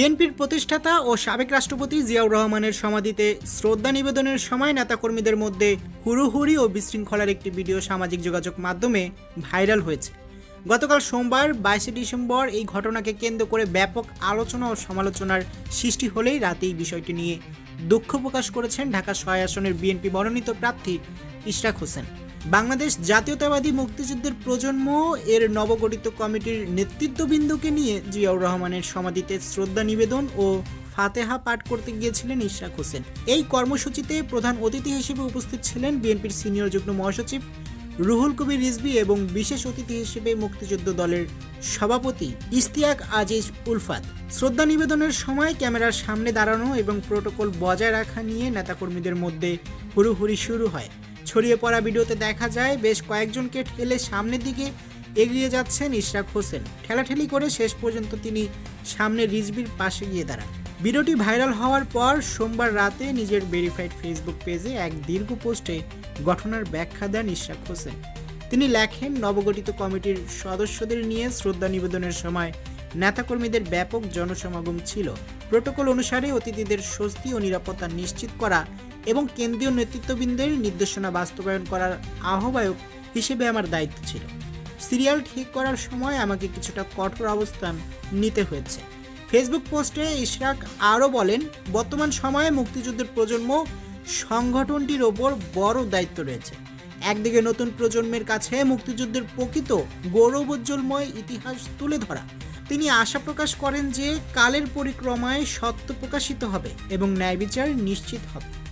বিএনপির প্রতিষ্ঠাতা ও সাবেক রাষ্ট্রপতি জিয়াউর রহমানের সমাধিতে শ্রদ্ধা নিবেদনের সময় নেতাকর্মীদের মধ্যে হুড়োহুড়ি ও বিশৃঙ্খলার একটি ভিডিও সামাজিক যোগাযোগ মাধ্যমে ভাইরাল হয়েছে। গতকাল সোমবার বাইশে ডিসেম্বর এই ঘটনাকে কেন্দ্র করে ব্যাপক আলোচনা ও সমালোচনার সৃষ্টি হলেই রাতে এই বিষয়টি নিয়ে দুঃখ প্রকাশ করেছেন ঢাকা ছয় আসনের বিএনপি মনোনীত প্রার্থী ইশরাক হোসেন। বাংলাদেশ জাতীয়তাবাদী মুক্তিযুদ্ধের প্রজন্ম এর নবগঠিত কমিটির নেতৃত্ববৃন্দকে নিয়ে জিয়াউর রহমানের সমাধিতে শ্রদ্ধা নিবেদন ও ফাতেহা পাঠ করতে গিয়েছিলেন ইশরাক হোসেন। এই কর্মসূচিতে প্রধান অতিথি হিসেবে উপস্থিত ছিলেন বিএনপির সিনিয়র যুগ্ম মহাসচিব রুহুল কবির রিজভি এবং বিশেষ অতিথি হিসেবে মুক্তিযুদ্ধ দলের সভাপতি ইস্তিয়াক আজিজ উলফাত। শ্রদ্ধা নিবেদনের সময় ক্যামেরার সামনে দাঁড়ানো এবং প্রোটোকল বজায় রাখা নিয়ে নেতাকর্মীদের মধ্যে হুড়ুহুড়ি শুরু হয়। ছড়িয়ে পড়া ভিডিওতে দেখা যায়, বেশ কয়েকজনকে ঠেলে সামনের দিকে এগিয়ে যাচ্ছেন ইশরাক হোসেন। ঠেলাঠেলি করে শেষ পর্যন্ত তিনি সামনে রিজবির পাশে গিয়ে দাঁড়ান। ভিডিওটি ভাইরাল হওয়ার পর সোমবার রাতে নিজের ভেরিফাইড ফেসবুক পেজে এক দীর্ঘ পোস্টে ঘটনার ব্যাখ্যা দেন ইশরাক হোসেন। তিনি লেখেন, নবগঠিত কমিটির সদস্যদের নিয়ে শ্রদ্ধা নিবেদনের সময় নেতাকর্মীদের ব্যাপক জনসমাগম ছিল। প্রোটোকল অনুসারে অতিথিদের স্বস্তি ও নিরাপত্তা নিশ্চিত করা এবং কেন্দ্রীয় নেতৃত্ববৃন্দের নির্দেশনা বাস্তবায়ন করার আহ্বায়ক হিসেবে আমার দায়িত্ব ছিল। সিরিয়াল ঠিক করার সময় আমাকে কিছুটা কঠোর অবস্থান নিতে হয়েছে। ফেসবুক পোস্টে ইশরাক আরও বলেন, বর্তমান সময়ে মুক্তিযুদ্ধের প্রজন্ম সংগঠনটির ওপর বড় দায়িত্ব রয়েছে। একদিকে নতুন প্রজন্মের কাছে মুক্তিযুদ্ধের প্রকৃত গৌরবোজ্জ্বলময় ইতিহাস তুলে ধরা। তিনি আশা প্রকাশ করেন যে কালের পরিক্রমায় সত্য প্রকাশিত হবে এবং ন্যায় বিচার নিশ্চিত হবে।